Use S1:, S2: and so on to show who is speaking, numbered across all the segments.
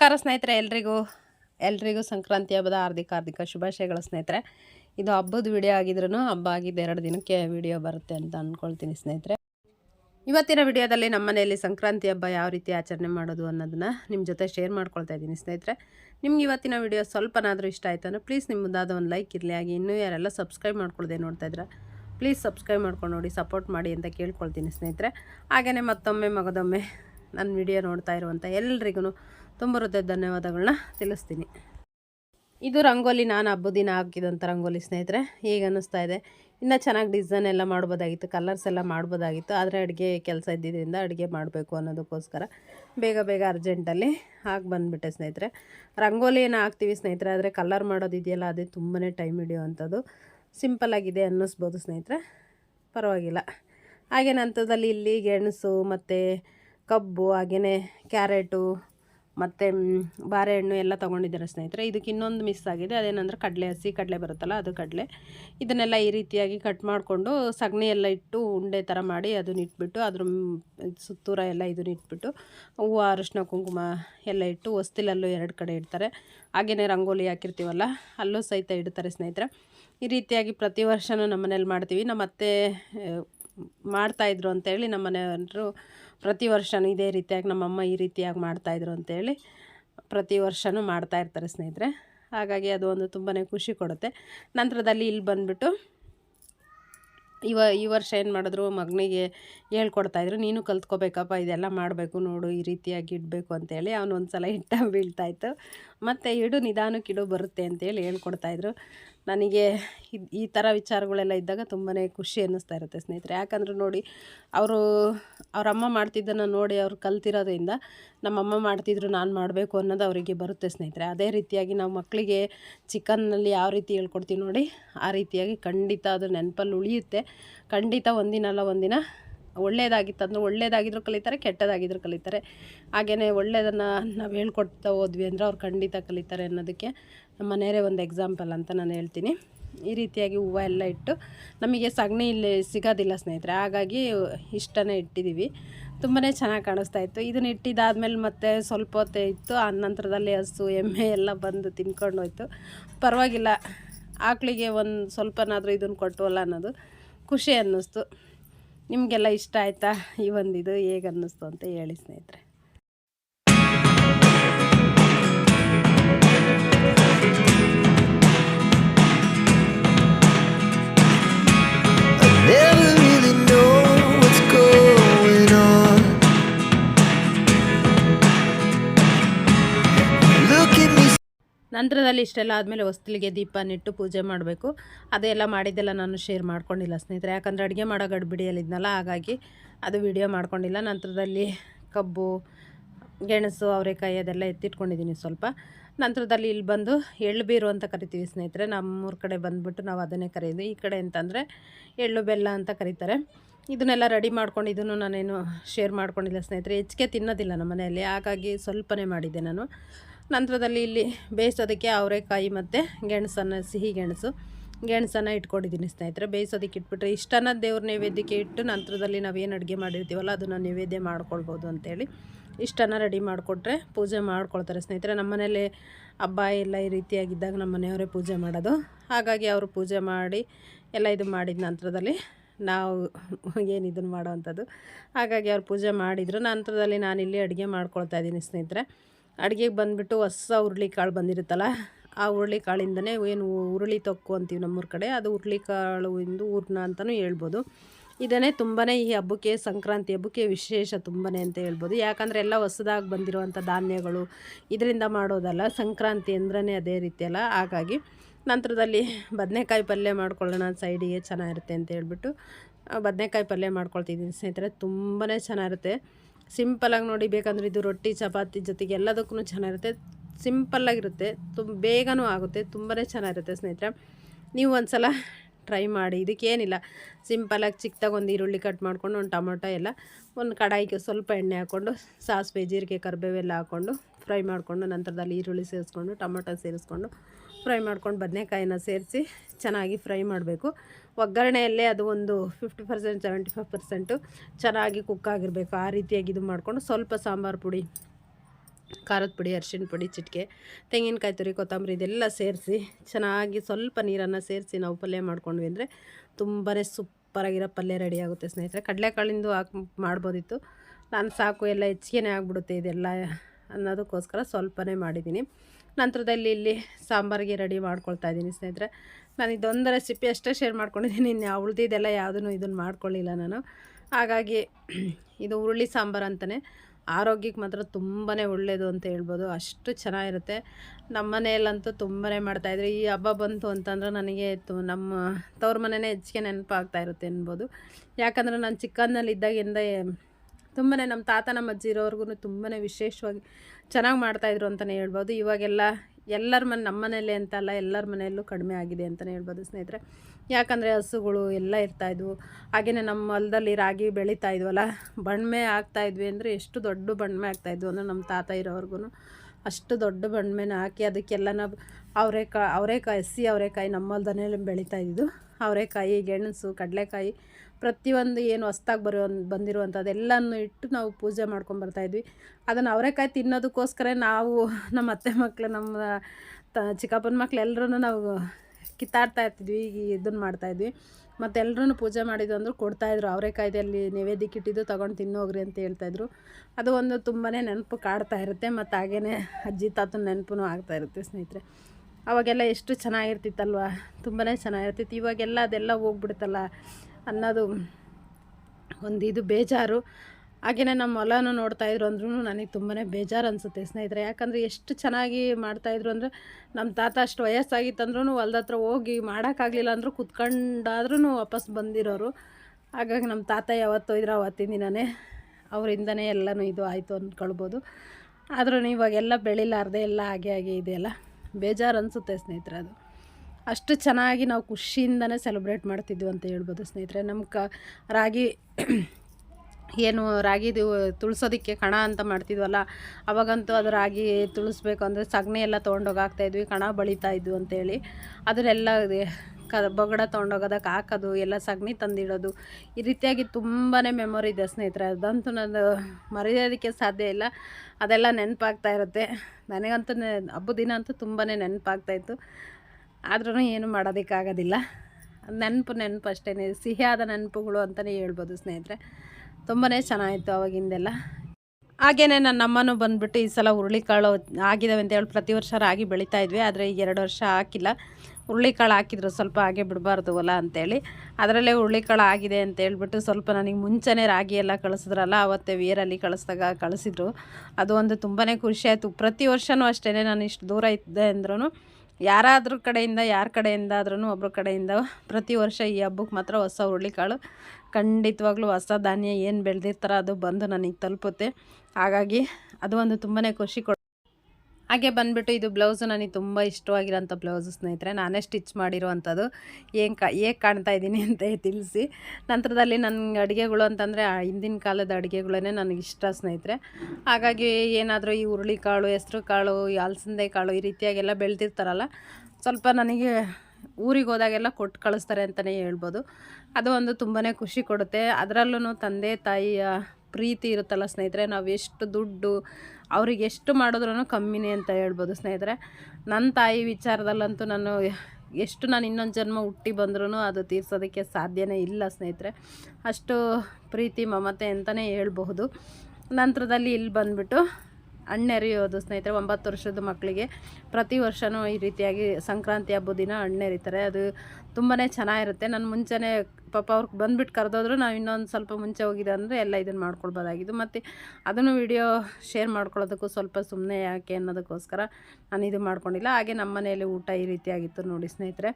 S1: ನಮಸ್ಕಾರ ಸ್ನೇಹಿತರೆ, ಎಲ್ರಿಗೂ ಎಲ್ರಿಗೂ ಸಂಕ್ರಾಂತಿ ಹಬ್ಬದ ಹಾರ್ದಿಕ ಹಾರ್ದಿಕ ಶುಭಾಶಯಗಳು ಸ್ನೇಹಿತರೆ. ಇದು ಹಬ್ಬದ ವಿಡಿಯೋ ಆಗಿದ್ರೂ ಹಬ್ಬ ಆಗಿದ್ದು ಎರಡು ದಿನಕ್ಕೆ ವಿಡಿಯೋ ಬರುತ್ತೆ ಅಂತ ಅಂದ್ಕೊಳ್ತೀನಿ ಸ್ನೇಹಿತರೆ. ಇವತ್ತಿನ ವಿಡಿಯೋದಲ್ಲಿ ನಮ್ಮ ಮನೆಯಲ್ಲಿ ಸಂಕ್ರಾಂತಿ ಹಬ್ಬ ಯಾವ ರೀತಿ ಆಚರಣೆ ಮಾಡೋದು ಅನ್ನೋದನ್ನ ನಿಮ್ಮ ಜೊತೆ ಶೇರ್ ಮಾಡ್ಕೊಳ್ತಾ ಇದ್ದೀನಿ ಸ್ನೇಹಿತರೆ. ನಿಮ್ಗೆ ಇವತ್ತಿನ ವಿಡಿಯೋ ಸ್ವಲ್ಪನಾದರೂ ಇಷ್ಟ ಆಯಿತು ಅಂದರೆ ಪ್ಲೀಸ್ ನಿಮ್ಮ ಮುಂದಾದ ಒಂದು ಲೈಕ್ ಇರಲಿ. ಹಾಗೆ ಇನ್ನೂ ಯಾರೆಲ್ಲ ಸಬ್ಸ್ಕ್ರೈಬ್ ಮಾಡ್ಕೊಳ್ದೆ ನೋಡ್ತಾ ಇದ್ರೆ ಪ್ಲೀಸ್ ಸಬ್ಸ್ಕ್ರೈಬ್ ಮಾಡ್ಕೊಂಡು ನೋಡಿ ಸಪೋರ್ಟ್ ಮಾಡಿ ಅಂತ ಕೇಳ್ಕೊಳ್ತೀನಿ ಸ್ನೇಹಿತರೆ. ಹಾಗೆಯೇ ಮತ್ತೊಮ್ಮೆ, ಮಗದೊಮ್ಮೆ ನನ್ನ ವಿಡಿಯೋ ನೋಡ್ತಾ ಇರುವಂಥ ಎಲ್ರಿಗೂ ತುಂಬ ಹೃದಯ ಧನ್ಯವಾದಗಳನ್ನ ತಿಳಿಸ್ತೀನಿ. ಇದು ರಂಗೋಲಿ ನಾನು ಹಬ್ಬದ ದಿನ ಹಾಕಿದಂಥ ರಂಗೋಲಿ ಸ್ನೇಹಿತರೆ ಈಗ ಅನ್ನಿಸ್ತಾ ಇದೆ? ಇನ್ನು ಚೆನ್ನಾಗಿ ಡಿಸೈನ್ ಎಲ್ಲ ಮಾಡ್ಬೋದಾಗಿತ್ತು ಕಲರ್ಸ್ ಎಲ್ಲ ಮಾಡ್ಬೋದಾಗಿತ್ತು, ಆದರೆ ಅಡುಗೆ ಕೆಲಸ ಇದ್ದಿದ್ದರಿಂದ ಅಡುಗೆ ಮಾಡಬೇಕು ಅನ್ನೋದಕ್ಕೋಸ್ಕರ ಬೇಗ ಬೇಗ ಅರ್ಜೆಂಟಲ್ಲಿ ಹಾಕಿ ಬಂದುಬಿಟ್ಟೆ ಸ್ನೇಹಿತರೆ. ರಂಗೋಲಿ ಏನು ಹಾಕ್ತೀವಿ ಸ್ನೇಹಿತರೆ, ಆದರೆ ಕಲರ್ ಮಾಡೋದಿದೆಯಲ್ಲ ಅದೇ ತುಂಬಾ ಟೈಮ್ ಹಿಡಿಯುವಂಥದ್ದು. ಸಿಂಪಲ್ಲಾಗಿದೆ ಅನ್ನಿಸ್ಬೋದು ಸ್ನೇಹಿತರೆ. ಪರವಾಗಿಲ್ಲ. ಹಾಗೇನಂಥದ್ದಲ್ಲಿ ಇಲ್ಲಿ ಗೆಣಸು ಮತ್ತು ಕಬ್ಬು ಹಾಗೆಯೇ ಕ್ಯಾರೆಟು, ಮತ್ತು ಬಾರೆಹಣ್ಣು ಎಲ್ಲ ತೊಗೊಂಡಿದ್ದಾರೆ ಸ್ನೇಹಿತರೆ. ಇದಕ್ಕೆ ಇನ್ನೊಂದು ಮಿಸ್ ಆಗಿದೆ. ಅದೇನಂದ್ರೆ ಕಡಲೆ ಹಸಿ, ಕಡಲೆ ಬರುತ್ತಲ್ಲ, ಅದು ಕಡಲೆ. ಇದನ್ನೆಲ್ಲ ಈ ರೀತಿಯಾಗಿ ಕಟ್ ಮಾಡಿಕೊಂಡು ಸಗಣಿ ಎಲ್ಲ ಇಟ್ಟು ಉಂಡೆ ಥರ ಮಾಡಿ ಅದನ್ನ ಇಟ್ಬಿಟ್ಟು, ಅದ್ರ ಸುತ್ತೂರ ಎಲ್ಲ ಇದನ್ನ ಇಟ್ಬಿಟ್ಟು, ಹೂವು, ಅರಿಶಿನ, ಕುಂಕುಮ ಎಲ್ಲ ಇಟ್ಟು ಹೊಸ್ತಿಲಲ್ಲೂ ಎರಡು ಕಡೆ ಇಡ್ತಾರೆ. ಹಾಗೆಯೇ ರಂಗೋಲಿ ಹಾಕಿರ್ತೀವಲ್ಲ, ಅಲ್ಲೂ ಸಹಿತ ಇಡ್ತಾರೆ ಸ್ನೇಹಿತರೆ. ಈ ರೀತಿಯಾಗಿ ಪ್ರತಿ ವರ್ಷವೂ ನಮ್ಮ ಮನೇಲಿ ಮಾಡ್ತೀವಿ. ನಮ್ಮ ಅತ್ತೆ ಮಾಡ್ತಾಯಿದ್ರು ಅಂತೇಳಿ ನಮ್ಮ ಮನೆಯವರು ಪ್ರತಿ ವರ್ಷವೂ ಇದೇ ರೀತಿಯಾಗಿ ನಮ್ಮಮ್ಮ ಈ ರೀತಿಯಾಗಿ ಮಾಡ್ತಾಯಿದ್ರು ಅಂತೇಳಿ ಪ್ರತಿ ವರ್ಷವೂ ಮಾಡ್ತಾಯಿರ್ತಾರೆ ಸ್ನೇಹಿತರೆ. ಹಾಗಾಗಿ ಅದು ಒಂದು ತುಂಬಾ ಖುಷಿ ಕೊಡುತ್ತೆ. ನಂತರದಲ್ಲಿ ಇಲ್ಲಿ ಬಂದುಬಿಟ್ಟು ಇವ ಈ ವರ್ಷ ಏನು ಮಾಡಿದ್ರು, ಮಗನಿಗೆ ಹೇಳ್ಕೊಡ್ತಾಯಿದ್ರು ನೀನು ಕಲ್ತ್ಕೋಬೇಕಪ್ಪ, ಇದೆಲ್ಲ ಮಾಡಬೇಕು, ನೋಡು, ಈ ರೀತಿಯಾಗಿ ಇಡಬೇಕು ಅಂತೇಳಿ. ಒಂದು ಸಲ ಇಟ್ಟ ಬೀಳ್ತಾಯಿತ್ತು ಮತ್ತು ಇಡು ನಿಧಾನಕ್ಕೆ ಇಡು ಬರುತ್ತೆ ಅಂತೇಳಿ ಹೇಳ್ಕೊಡ್ತಾಯಿದ್ರು ನನಗೆ ಈ ಥರ ವಿಚಾರಗಳೆಲ್ಲ ಇದ್ದಾಗ ತುಂಬಾ ಖುಷಿ ಅನ್ನಿಸ್ತಾ ಇರುತ್ತೆ ಸ್ನೇಹಿತರೆ. ಯಾಕಂದ್ರೆ ನೋಡಿ, ಅವರು ಅವರಮ್ಮ ಮಾಡ್ತಿದ್ದನ್ನು ನೋಡಿ ಅವ್ರು ಕಲ್ತಿರೋದ್ರಿಂದ ನಮ್ಮಮ್ಮ ಮಾಡ್ತಿದ್ರು ನಾನು ಮಾಡಬೇಕು ಅನ್ನೋದು ಅವರಿಗೆ ಬರುತ್ತೆ ಸ್ನೇಹಿತರೆ. ಅದೇ ರೀತಿಯಾಗಿ ನಾವು ಮಕ್ಕಳಿಗೆ ಚಿಕನ್ನಲ್ಲಿ ಯಾವ ರೀತಿ ಹೇಳ್ಕೊಡ್ತೀವಿ ನೋಡಿ, ಆ ರೀತಿಯಾಗಿ ಖಂಡಿತ ಅದು ನೆನಪಲ್ಲಿ ಉಳಿಯುತ್ತೆ. ಖಂಡಿತ ಒಂದಿನಲ್ಲ ಒಂದಿನ ಒಳ್ಳೇದಾಗಿತ್ತಂದ್ರೆ ಒಳ್ಳೆಯದಾಗಿದ್ರು ಕಲಿತಾರೆ, ಕೆಟ್ಟದಾಗಿದ್ರು ಕಲಿತಾರೆ. ಹಾಗೆಯೇ ಒಳ್ಳೆಯದನ್ನು ನಾವು ಹೇಳ್ಕೊಡ್ತಾ ಹೋದ್ವಿ ಅಂದರೆ ಅವ್ರು ಖಂಡಿತ ಕಲಿತಾರೆ ಅನ್ನೋದಕ್ಕೆ ನಮ್ಮ ಮನೆಯವರೇ ಒಂದು ಎಕ್ಸಾಂಪಲ್ ಅಂತ ನಾನು ಹೇಳ್ತೀನಿ. ಈ ರೀತಿಯಾಗಿ ಹೂವು ಎಲ್ಲ ಇಟ್ಟು ನಮಗೆ ಸಗಣಿ ಇಲ್ಲಿ ಸಿಗೋದಿಲ್ಲ ಸ್ನೇಹಿತರೆ, ಹಾಗಾಗಿ ಇಷ್ಟನೇ ಇಟ್ಟಿದ್ದೀವಿ. ತುಂಬಾ ಚೆನ್ನಾಗಿ ಕಾಣಿಸ್ತಾ ಇತ್ತು. ಇದನ್ನ ಇಟ್ಟಿದ್ದಾದ್ಮೇಲೆ ಮತ್ತೆ ಸ್ವಲ್ಪ ಹೊತ್ತೇ ಇತ್ತು, ಆ ನಂತರದಲ್ಲಿ ಹಸು, ಎಮ್ಮೆ ಎಲ್ಲ ಬಂದು ತಿನ್ಕೊಂಡು ಹೋಯ್ತು. ಪರವಾಗಿಲ್ಲ, ಆಕಳಿಗೆ ಒಂದು ಸ್ವಲ್ಪನಾದರೂ ಇದನ್ನು ಕೊಟ್ಟವಲ್ಲ ಅನ್ನೋದು ಖುಷಿ ಅನ್ನಿಸ್ತು. ನಿಮಗೆಲ್ಲ ಇಷ್ಟ ಆಯಿತಾ ಈ ಒಂದು ಇದು ಹೇಗೆ ಅನ್ನಿಸ್ತು ಅಂತ ಹೇಳಿ ಸ್ನೇಹಿತರೆ. ನಂತರದಲ್ಲಿ ಇಷ್ಟೆಲ್ಲ ಆದಮೇಲೆ ಹೊಸ್ತಿಲಿಗೆ ದೀಪ ನೆಟ್ಟು ಪೂಜೆ ಮಾಡಬೇಕು. ಅದೆಲ್ಲ ಮಾಡಿದ್ದೆಲ್ಲ ನಾನು ಶೇರ್ ಮಾಡ್ಕೊಂಡಿಲ್ಲ ಸ್ನೇಹಿತರೆ. ಯಾಕಂದರೆ ಅಡುಗೆ ಮಾಡೋ ಗಡ್ಬಿಡಿಯಲ್ಲಿದ್ನಲ್ಲ ಹಾಗಾಗಿ ಅದು ವಿಡಿಯೋ ಮಾಡ್ಕೊಂಡಿಲ್ಲ. ನಂತರದಲ್ಲಿ ಕಬ್ಬು, ಗೆಣಸು, ಅವರೆಕಾಯಿ ಅದೆಲ್ಲ ಎತ್ತಿಟ್ಕೊಂಡಿದ್ದೀನಿ ಸ್ವಲ್ಪ. ನಂತರದಲ್ಲಿ ಇಲ್ಲಿ ಬಂದು ಎಳ್ಳು ಬೀರು ಅಂತ ಕರಿತೀವಿ ಸ್ನೇಹಿತರೆ. ನಮ್ಮೂರ ಕಡೆ ಬಂದುಬಿಟ್ಟು ನಾವು ಅದನ್ನೇ ಕರೆಯೋದು. ಈ ಕಡೆ ಅಂತಂದರೆ ಎಳ್ಳು ಬೆಲ್ಲ ಅಂತ ಕರೀತಾರೆ. ಇದನ್ನೆಲ್ಲ ರೆಡಿ ಮಾಡ್ಕೊಂಡು ಇದನ್ನು ನಾನೇನು ಶೇರ್ ಮಾಡ್ಕೊಂಡಿಲ್ಲ ಸ್ನೇಹಿತರೆ. ಹೆಚ್ಚಿಗೆ ತಿನ್ನೋದಿಲ್ಲ ನಮ್ಮ ಮನೆಯಲ್ಲಿ ಹಾಗಾಗಿ ಸ್ವಲ್ಪನೇ ಮಾಡಿದ್ದೆ ನಾನು. ನಂತರದಲ್ಲಿ ಇಲ್ಲಿ ಬೇಯಿಸೋದಕ್ಕೆ ಅವರೆಕಾಯಿ ಮತ್ತು ಗೆಣಸನ್ನು, ಸಿಹಿ ಗೆಣಸು, ಗೆಣಸನ್ನು ಇಟ್ಕೊಂಡಿದ್ದೀನಿ ಸ್ನೇಹಿತರೆ. ಬೇಯಿಸೋದಕ್ಕೆ ಇಟ್ಬಿಟ್ರೆ ಇಷ್ಟನ್ನ ದೇವ್ರ ನೈವೇದ್ಯಕ್ಕೆ ಇಟ್ಟು ನಂತರದಲ್ಲಿ ನಾವೇನು ಅಡುಗೆ ಮಾಡಿರ್ತೀವಲ್ಲ, ಅದನ್ನು ನೈವೇದ್ಯ ಮಾಡ್ಕೊಳ್ಬೋದು ಅಂತೇಳಿ ಇಷ್ಟನ್ನು ರೆಡಿ ಮಾಡಿಕೊಟ್ರೆ ಪೂಜೆ ಮಾಡ್ಕೊಳ್ತಾರೆ ಸ್ನೇಹಿತರೆ. ನಮ್ಮ ಮನೇಲಿ ಹಬ್ಬ ಎಲ್ಲ ಈ ರೀತಿಯಾಗಿದ್ದಾಗ ನಮ್ಮ ಮನೆಯವರೇ ಪೂಜೆ ಮಾಡೋದು. ಹಾಗಾಗಿ ಅವರು ಪೂಜೆ ಮಾಡಿ ಎಲ್ಲ ಇದು ಮಾಡಿದ ನಂತರದಲ್ಲಿ ನಾವು ಏನು ಇದನ್ನು ಮಾಡೋವಂಥದ್ದು ಹಾಗಾಗಿ ಅವ್ರು ಪೂಜೆ ಮಾಡಿದರು. ನಂತರದಲ್ಲಿ ನಾನಿಲ್ಲಿ ಅಡುಗೆ ಮಾಡ್ಕೊಳ್ತಾ ಇದ್ದೀನಿ ಸ್ನೇಹಿತರೆ. ಅಡುಗೆಗೆ ಬಂದುಬಿಟ್ಟು ಹೊಸ ಹುರುಳಿಕಾಳು ಬಂದಿರುತ್ತಲ್ಲ, ಆ ಹುರುಳಿಕಾಳಿಂದನೇ ಏನು ಹುರುಳಿ ತೊಕ್ಕು ಅಂತೀವಿ ನಮ್ಮೂರ ಕಡೆ. ಅದು ಹುರುಳಿಕಾಳು ಇಂದು ಹೂರ್ಣ ಅಂತಲೂ ಹೇಳ್ಬೋದು. ಇದನ್ನೇ ತುಂಬಾ ಈ ಹಬ್ಬಕ್ಕೆ, ಸಂಕ್ರಾಂತಿ ಹಬ್ಬಕ್ಕೆ ವಿಶೇಷ ತುಂಬಾ ಅಂತ ಹೇಳ್ಬೋದು. ಯಾಕಂದರೆ ಎಲ್ಲ ಹೊಸದಾಗಿ ಬಂದಿರುವಂಥ ಧಾನ್ಯಗಳು ಇದರಿಂದ ಮಾಡೋದಲ್ಲ, ಸಂಕ್ರಾಂತಿ ಅಂದ್ರೇ ಅದೇ ರೀತಿಯಲ್ಲ ಹಾಗಾಗಿ ನಂತರದಲ್ಲಿ ಬದನೆಕಾಯಿ ಪಲ್ಯ ಮಾಡ್ಕೊಳ್ಳೋಣ, ಸೈಡಿಗೆ ಚೆನ್ನಾಗಿರುತ್ತೆ ಅಂತ ಹೇಳ್ಬಿಟ್ಟು ಬದನೆಕಾಯಿ ಪಲ್ಯ ಮಾಡ್ಕೊಳ್ತಿದ್ದೀನಿ ಸ್ನೇಹಿತರೆ. ತುಂಬಾ ಚೆನ್ನಾಗಿರುತ್ತೆ. ಸಿಂಪಲಾಗಿ ನೋಡಿ ಬೇಕಂದ್ರೆ ಇದು ರೊಟ್ಟಿ, ಚಪಾತಿ ಜೊತೆಗೆ ಎಲ್ಲದಕ್ಕೂ ಚೆನ್ನಾಗಿರುತ್ತೆ. ಸಿಂಪಲ್ಲಾಗಿರುತ್ತೆ ತುಂಬ ಬೇಗನೂ ಆಗುತ್ತೆ. ತುಂಬಾ ಚೆನ್ನಾಗಿರುತ್ತೆ ಸ್ನೇಹಿತರೆ. ನೀವು ಒಂದು ಸಲ ಟ್ರೈ ಮಾಡಿ. ಇದಕ್ಕೇನಿಲ್ಲ. ಸಿಂಪಲಾಗಿ ಚಿಕ್ಕದಾಗಿ ಒಂದು ಈರುಳ್ಳಿ ಕಟ್ ಮಾಡ್ಕೊಂಡು, ಒಂದು ಟೊಮೊಟೊ ಎಲ್ಲ, ಒಂದು ಕಡಾಯಿಗೆ ಸ್ವಲ್ಪ ಎಣ್ಣೆ ಹಾಕ್ಕೊಂಡು ಸಾಸಿವೆ, ಜೀರಿಗೆ, ಕರಿಬೇವೆಲ್ಲ ಹಾಕ್ಕೊಂಡು ಫ್ರೈ ಮಾಡಿಕೊಂಡು, ನಂತರದಲ್ಲಿ ಈರುಳ್ಳಿ ಸೇರಿಸ್ಕೊಂಡು, ಟೊಮೊಟೊ ಸೇರಿಸ್ಕೊಂಡು ಫ್ರೈ ಮಾಡ್ಕೊಂಡು ಬದನೆಕಾಯಿನ ಸೇರಿಸಿ ಚೆನ್ನಾಗಿ ಫ್ರೈ ಮಾಡಬೇಕು. ಒಗ್ಗರಣೆಯಲ್ಲೇ ಅದು ಒಂದು fifty percent seventy five percent ಚೆನ್ನಾಗಿ ಕುಕ್ ಆಗಿರಬೇಕು. ಆ ರೀತಿಯಾಗಿ ಇದು ಮಾಡಿಕೊಂಡು ಸ್ವಲ್ಪ ಸಾಂಬಾರು ಪುಡಿ, ಖಾರದ ಪುಡಿ ಅರಿಶಿಣ ಪುಡಿ, ಚಿಟಿಕೆ, ತೆಂಗಿನಕಾಯಿ ತುರಿ, ಕೊತ್ತಂಬರಿ ಇದೆಲ್ಲ ಸೇರಿಸಿ ಚೆನ್ನಾಗಿ ಸ್ವಲ್ಪ ನೀರನ್ನು ಸೇರಿಸಿ ನಾವು ಪಲ್ಯ ಮಾಡ್ಕೊಂಡ್ವಿ ಅಂದರೆ ತುಂಬಾ ಸೂಪರಾಗಿರೋ ಪಲ್ಯ ರೆಡಿ ಆಗುತ್ತೆ ಸ್ನೇಹಿತರೆ. ಕಡಲೆಕಾಳಿಂದು ಹಾಕಿ ಮಾಡ್ಬೋದಿತ್ತು. ನಾನು ಸಾಕು, ಎಲ್ಲ ಹೆಚ್ಚಿಗೆನೇ ಆಗಿಬಿಡುತ್ತೆ ಇದೆಲ್ಲ ಅನ್ನೋದಕ್ಕೋಸ್ಕರ ಸ್ವಲ್ಪನೇ ಮಾಡಿದ್ದೀನಿ. ನಂತರದಲ್ಲಿ ಇಲ್ಲಿ ಸಾಂಬಾರಿಗೆ ರೆಡಿ ಮಾಡ್ಕೊಳ್ತಾ ಇದ್ದೀನಿ ಸ್ನೇಹಿತರೆ. ನಾನು ಇದೊಂದು ರೆಸಿಪಿ ಅಷ್ಟೇ ಶೇರ್ ಮಾಡ್ಕೊಂಡಿದ್ದೀನಿ. ಇನ್ನು ಉಳ್ದಿದ್ದೆಲ್ಲ ಯಾವುದೂ ಇದನ್ನು ಮಾಡ್ಕೊಳ್ಳಿಲ್ಲ ನಾನು. ಹಾಗಾಗಿ ಇದು ಹುರುಳಿ ಸಾಂಬಾರು ಅಂತಲೇ ಆರೋಗ್ಯಕ್ಕೆ ಮಾತ್ರ ತುಂಬಾ ಒಳ್ಳೆಯದು ಅಂತ ಹೇಳ್ಬೋದು. ಅಷ್ಟು ಚೆನ್ನಾಗಿರುತ್ತೆ. ನಮ್ಮ ಮನೆಯಲ್ಲಂತೂ ತುಂಬಾ ಮಾಡ್ತಾಯಿದ್ರು ಈ ಹಬ್ಬ ಬಂತು ಅಂತಂದ್ರೆ ನನಗೆ ತು ನಮ್ಮ ತವ್ರ ಮನೆಯೇ ಹೆಚ್ಚಿಗೆ ನೆನಪಾಗ್ತಾ ಇರುತ್ತೆ ಅನ್ಬೋದು ಯಾಕಂದರೆ ನಾನು ಚಿಕ್ಕಂದಲ್ಲಿದ್ದಾಗಿಂದ ತುಂಬಾ ನಮ್ಮ ತಾತ ನಮ್ಮ ಅಜ್ಜಿ ಇರೋರ್ಗು ತುಂಬಾ ವಿಶೇಷವಾಗಿ ಚೆನ್ನಾಗಿ ಮಾಡ್ತಾಯಿದ್ರು ಅಂತಲೇ ಹೇಳ್ಬೋದು. ಇವಾಗೆಲ್ಲ ಎಲ್ಲರ ಮನೆ ನಮ್ಮ ಮನೇಲೆ ಅಂತಲ್ಲ ಎಲ್ಲರ ಮನೆಯಲ್ಲೂ ಕಡಿಮೆ ಆಗಿದೆ ಅಂತಲೇ ಹೇಳ್ಬೋದು ಸ್ನೇಹಿತರೆ. ಯಾಕಂದರೆ ಹಸುಗಳು ಎಲ್ಲ ಇರ್ತಾಯಿದ್ವು ಹಾಗೆಯೇ ನಮ್ಮ ಹೊಲದಲ್ಲಿ ರಾಗಿ ಬೆಳೀತಾ ಇದ್ವಲ್ಲ, ಬಣ್ಮೆ ಆಗ್ತಾಯಿದ್ವಿ ಅಂದರೆ ಎಷ್ಟು ದೊಡ್ಡ ಬಣ್ಮೆ ಆಗ್ತಾಯಿದ್ವು ಅಂದರೆ ನಮ್ಮ ತಾತ ಇರೋವರೆಗೂ ಅಷ್ಟು ದೊಡ್ಡ ಬಣ್ಮೆನ ಹಾಕಿ ಅದಕ್ಕೆಲ್ಲನ ಅವರೆಕಾಯಿ ಅವರೆಕಾಯಿ ಹಸಿ ಅವರೆಕಾಯಿ ನಮ್ಮಲ್ದನೇ ಬೆಳೀತಾ ಇದ್ದಿದ್ದು. ಅವರೆಕಾಯಿ, ಗೆಣಸು, ಕಡಲೆಕಾಯಿ ಪ್ರತಿಯೊಂದು ಏನು ಹೊಸ್ದಾಗಿ ಬರೋ, ಬಂದಿರುವಂಥದ್ದೆಲ್ಲನೂ ಇಟ್ಟು ನಾವು ಪೂಜೆ ಮಾಡ್ಕೊಂಡು ಬರ್ತಾಯಿದ್ವಿ ಅದನ್ನು ಅವರೆಕಾಯಿ ತಿನ್ನೋದಕ್ಕೋಸ್ಕರ ನಾವು ನಮ್ಮ ಅತ್ತೆ ಮಕ್ಕಳು ನಮ್ಮ ತ, ಚಿಕ್ಕಪ್ಪನ ಮಕ್ಕಳು ಎಲ್ಲರೂ ನಾವು ಕಿತ್ತಾಡ್ತಾ ಇರ್ತಿದ್ವಿ, ಈಗ ಇದನ್ನು ಮಾಡ್ತಾಯಿದ್ವಿ ಮತ್ತು ಎಲ್ಲರೂ ಪೂಜೆ ಮಾಡಿದ್ದು ಅಂದರೂ ಕೊಡ್ತಾಯಿದ್ರು ಅವರೆಕಾಯ್ದಲ್ಲಿ ನೈವೇದ್ಯಕ್ಕೆ ಇಟ್ಟಿದ್ದು ತೊಗೊಂಡು ತಿನ್ನೋಗ್ರಿ ಅಂತ ಹೇಳ್ತಾಯಿದ್ರು ಅದು ಒಂದು ತುಂಬಾ ನೆನಪು ಕಾಡ್ತಾ ಇರುತ್ತೆ, ಮತ್ತು ಹಾಗೇ ಅಜ್ಜಿ ತಾತನ ನೆನಪು ಆಗ್ತಾ ಇರುತ್ತೆ ಸ್ನೇಹಿತರೆ. ಅವಾಗೆಲ್ಲ ಎಷ್ಟು ಚೆನ್ನಾಗಿರ್ತಿತ್ತಲ್ವ? ತುಂಬಾ ಚೆನ್ನಾಗಿರ್ತಿತ್ತು. ಇವಾಗೆಲ್ಲ ಅದೆಲ್ಲ ಹೋಗ್ಬಿಡ್ತಲ್ಲ ಅನ್ನೋದು ಒಂದು ಇದು ಬೇಜಾರು. ಹಾಗೆಯೇ ನಮ್ಮ ಹೊಲನೂ ನೋಡ್ತಾಯಿದ್ರು ಅಂದ್ರೂ ನನಗೆ ತುಂಬಾ ಬೇಜಾರು ಅನಿಸುತ್ತೆ ಸ್ನೇಹಿತರೆ. ಯಾಕಂದರೆ ಎಷ್ಟು ಚೆನ್ನಾಗಿ ಮಾಡ್ತಾಯಿದ್ರು ಅಂದರೆ ನಮ್ಮ ತಾತ ಅಷ್ಟು ವಯಸ್ಸಾಗಿತ್ತಂದ್ರೂ ಹೊಲ್ದ ಹತ್ರ ಹೋಗಿ ಮಾಡೋಕ್ಕಾಗಲಿಲ್ಲ ಅಂದರೂ ಕುತ್ಕೊಂಡಾದ್ರೂ ವಾಪಸ್ ಬಂದಿರೋರು. ಹಾಗಾಗಿ ನಮ್ಮ ತಾತ ಯಾವತ್ತು ಇದ್ರೆ ಅವತ್ತಿನ ದಿನವೇ ಅವರಿಂದನೇ ಎಲ್ಲನೂ ಇದು ಆಯಿತು ಅಂದ್ಕೊಳ್ಬೋದು ಆದರೂ ಇವಾಗೆಲ್ಲ ಬೆಳಿಲಾರ್ದೆ ಎಲ್ಲ ಹಾಗೆ ಹಾಗೆ ಇದೆಯಲ್ಲ, ಬೇಜಾರು ಅನಿಸುತ್ತೆ ಸ್ನೇಹಿತರೆ ಅದು. ಅಷ್ಟು ಚೆನ್ನಾಗಿ ನಾವು ಖುಷಿಯಿಂದನೇ ಸೆಲೆಬ್ರೇಟ್ ಮಾಡ್ತಿದ್ವಿ ಅಂತ ಹೇಳ್ಬೋದು ಸ್ನೇಹಿತರೆ. ನಮ್ಮ ರಾಗಿ ಏನು ರಾಗಿದು ತುಳಿಸೋದಕ್ಕೆ ಕಣ ಅಂತ ಮಾಡ್ತಿದ್ವಲ್ಲ, ಅವಾಗಂತೂ ಅದು ರಾಗಿ ತುಳಿಸ್ಬೇಕು ಅಂದರೆ ಸಗಣಿ ಎಲ್ಲ ತೊಗೊಂಡೋಗಿ ಇದ್ವಿ, ಕಣ ಬಳಿತಾ ಇದ್ವು ಅಂತೇಳಿ. ಅದನ್ನೆಲ್ಲ ಕ ಬೊಗಡ ತೊಗೊಂಡೋಗೋದಕ್ಕೆ ಹಾಕೋದು, ಎಲ್ಲ ಸಗಣಿ ತಂದಿಡೋದು, ಈ ರೀತಿಯಾಗಿ ತುಂಬಾ ಮೆಮೊರಿ ಇದೆ ಸ್ನೇಹಿತರೆ. ಅದಂತೂ ನಾನು ಮರೆಯೋದಕ್ಕೆ ಸಾಧ್ಯ ಇಲ್ಲ. ಅದೆಲ್ಲ ನೆನಪಾಗ್ತಾ ಇರುತ್ತೆ. ನನಗಂತೂ ಹಬ್ಬದ ದಿನ ಅಂತೂ ತುಂಬಾ ನೆನಪಾಗ್ತಾಯಿತ್ತು ಆದ್ರೂ ಏನು ಮಾಡೋದಕ್ಕಾಗೋದಿಲ್ಲ. ನೆನಪು ನೆನಪು ಅಷ್ಟೇ ಸಿಹಿಯಾದ ನೆನಪುಗಳು ಅಂತಲೇ ಹೇಳ್ಬೋದು ಸ್ನೇಹಿತರೆ. ತುಂಬಾ ಚೆನ್ನಾಗಿತ್ತು ಅವಾಗಿಂದೆಲ್ಲ. ಹಾಗೇ ನನ್ನ ಅಮ್ಮನೂ ಬಂದುಬಿಟ್ಟು ಈ ಸಲ ಹುರುಳಿಕಾಳು ಆಗಿದ್ದಾವೆ ಅಂತ ಹೇಳಿ ಪ್ರತಿ ವರ್ಷ ರಾಗಿ ಬೆಳೀತಾ ಇದ್ವಿ. ಆದರೆ ಈಗ ಎರಡು ವರ್ಷ ಹಾಕಿಲ್ಲ. ಹುರುಳಿಕಾಳು ಹಾಕಿದ್ರು ಸ್ವಲ್ಪ ಹಾಗೆ ಬಿಡಬಾರ್ದು ಹೊಲ ಅಂತೇಳಿ. ಅದರಲ್ಲೇ ಹುರುಳಿಕಾಳು ಆಗಿದೆ ಅಂತ ಹೇಳ್ಬಿಟ್ಟು ಸ್ವಲ್ಪ ನನಗೆ ಮುಂಚೆನೇ ರಾಗಿ ಎಲ್ಲ ಕಳಿಸಿದ್ರಲ್ಲ, ಅವತ್ತೇ ವೀರಲ್ಲಿ ಕಳಿಸಿದಾಗ ಕಳಿಸಿದ್ರು. ಅದು ಒಂದು ತುಂಬಾ ಖುಷಿ ಆಯಿತು. ಪ್ರತಿ ವರ್ಷವೂ ಅಷ್ಟೇ ನಾನು ಇಷ್ಟು ದೂರ ಇದ್ದೆ ಅಂದ್ರೂ ಯಾರಾದ್ರ ಕಡೆಯಿಂದ, ಯಾರ ಕಡೆಯಿಂದ ಆದ್ರೂ ಒಬ್ಬರ ಕಡೆಯಿಂದ ಪ್ರತಿ ವರ್ಷ ಈ ಹಬ್ಬಕ್ಕೆ ಮಾತ್ರ ಹೊಸ ಹುರುಳಿಕಾಳು ಖಂಡಿತವಾಗ್ಲೂ ಹೊಸ ಧಾನ್ಯ ಏನು ಬೆಳೆದಿರ್ತಾರೋ ಅದು ಬಂದು ನನಗೆ ತಲುಪುತ್ತೆ. ಹಾಗಾಗಿ ಅದು ಒಂದು ತುಂಬಾ ಖುಷಿ ಕೊಡ ಹಾಗೆ ಬಂದುಬಿಟ್ಟು ಇದು ಬ್ಲೌಸು ನನಗೆ ತುಂಬ ಇಷ್ಟವಾಗಿರೋಂಥ ಬ್ಲೌಸು ಸ್ನೇಹಿತರೆ, ನಾನೇ ಸ್ಟಿಚ್ ಮಾಡಿರುವಂಥದ್ದು. ಏನು ಕಾ ಹೇಗೆ ಕಾಣ್ತಾ ಇದ್ದೀನಿ ಅಂತ ತಿಳಿಸಿ. ನಂತರದಲ್ಲಿ ನನಗೆ ಅಡುಗೆಗಳು ಅಂತಂದರೆ ಹಿಂದಿನ ಕಾಲದ ಅಡುಗೆಗಳೇ ನನಗೆ ಇಷ್ಟ ಸ್ನೇಹಿತರೆ. ಹಾಗಾಗಿ ಏನಾದರೂ ಈ ಹುರುಳಿಕಾಳು ಹೆಸ್ರು ಕಾಳು ಈ ಕಾಳು ಈ ರೀತಿಯಾಗೆಲ್ಲ ಬೆಳೆದಿರ್ತಾರಲ್ಲ, ಸ್ವಲ್ಪ ನನಗೆ ಊರಿಗೆ ಹೋದಾಗೆಲ್ಲ ಕೊಟ್ಟು ಕಳಿಸ್ತಾರೆ ಅಂತಲೇ ಹೇಳ್ಬೋದು. ಅದು ಒಂದು ತುಂಬಾ ಖುಷಿ ಕೊಡುತ್ತೆ. ಅದರಲ್ಲೂ ತಂದೆ, ತಾಯಿಯ ಪ್ರೀತಿ ಇರುತ್ತಲ್ಲ ಸ್ನೇಹಿತರೆ, ನಾವು ಎಷ್ಟು ದುಡ್ಡು, ಅವ್ರಿಗೆ ಎಷ್ಟು ಮಾಡಿದ್ರೂ ಕಮ್ಮಿನೇ ಅಂತ ಹೇಳ್ಬೋದು ಸ್ನೇಹಿತರೆ. ನನ್ನ ತಾಯಿ ವಿಚಾರದಲ್ಲಂತೂ ನಾನು ಎಷ್ಟು ನಾನು ಇನ್ನೊಂದು ಜನ್ಮ ಹುಟ್ಟಿ ಬಂದ್ರೂ ಅದು ತೀರ್ಸೋದಕ್ಕೆ ಸಾಧ್ಯನೇ ಇಲ್ಲ ಸ್ನೇಹಿತರೆ. ಅಷ್ಟು ಪ್ರೀತಿ, ಮಮತೆ ಅಂತಲೇ ಹೇಳ್ಬಹುದು. ನಂತರದಲ್ಲಿ ಇಲ್ಲಿ ಬಂದುಬಿಟ್ಟು ಹಣ್ಣೆರೆಯೋದು ಸ್ನೇಹಿತರೆ, ಒಂಬತ್ತು ವರ್ಷದ ಮಕ್ಕಳಿಗೆ. ಪ್ರತಿ ವರ್ಷವೂ ಈ ರೀತಿಯಾಗಿ ಸಂಕ್ರಾಂತಿ ಹಬ್ಬದ ದಿನ ಹಣ್ಣೆರಿತಾರೆ ಅದು ತುಂಬಾ ಚೆನ್ನಾಗಿರುತ್ತೆ. ನಾನು ಮುಂಚೆನೇ ಪಾಪ ಅವ್ರಿಗೆ ಬಂದುಬಿಟ್ಟು ಕರೆದೋದ್ರು ನಾವು ಇನ್ನೊಂದು ಸ್ವಲ್ಪ ಮುಂಚೆ ಹೋಗಿದೆ ಅಂದರೆ ಎಲ್ಲ ಇದನ್ನು ಮಾಡ್ಕೊಳ್ಬೋದಾಗಿದ್ದು. ಮತ್ತು ಅದನ್ನು ವಿಡಿಯೋ ಶೇರ್ ಮಾಡ್ಕೊಳ್ಳೋದಕ್ಕೂ ಸ್ವಲ್ಪ ಸುಮ್ಮನೆ ಯಾಕೆ ಅನ್ನೋದಕ್ಕೋಸ್ಕರ ನಾನು ಇದು ಮಾಡ್ಕೊಂಡಿಲ್ಲ. ಹಾಗೆ ನಮ್ಮ ಮನೆಯಲ್ಲಿ ಊಟ ಈ ರೀತಿಯಾಗಿತ್ತು ನೋಡಿ ಸ್ನೇಹಿತರೆ.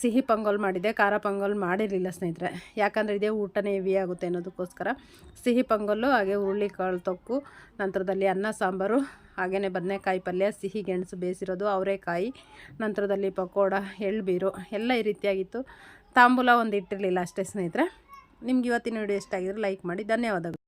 S1: ಸಿಹಿ ಪೊಂಗಲ್ ಮಾಡಿದೆ, ಖಾರ ಪೊಂಗಲ್ ಮಾಡಿರಲಿಲ್ಲ ಸ್ನೇಹಿತರೆ. ಯಾಕಂದರೆ ಇದೇ ಊಟನೇ ಹೆವಿ ಆಗುತ್ತೆ ಅನ್ನೋದಕ್ಕೋಸ್ಕರ. ಸಿಹಿ ಪೊಂಗಲ್ಲು, ಹಾಗೆ ಹುರುಳಿಕಾಳು ತೊಕ್ಕು, ನಂತರದಲ್ಲಿ ಅನ್ನ, ಸಾಂಬಾರು ಹಾಗೆಯೇ ಬದನೆಕಾಯಿ ಪಲ್ಯ, ಸಿಹಿ ಗೆಣಸು ಬೇಯಿಸಿರೋದು ಅವರೆಕಾಯಿ, ನಂತರದಲ್ಲಿ ಪಕೋಡ ಎಳ್ಬೀರು ಎಲ್ಲ ಈ ರೀತಿಯಾಗಿತ್ತು. ತಾಂಬೂಲ ಒಂದು ಇಟ್ಟಿರಲಿಲ್ಲ ಅಷ್ಟೇ ಸ್ನೇಹಿತರೆ. ನಿಮ್ಗೆ ಇವತ್ತಿನ ವಿಡಿಯೋ ಇಷ್ಟ ಆಗಿದ್ರೆ ಲೈಕ್ ಮಾಡಿ. ಧನ್ಯವಾದಗಳು.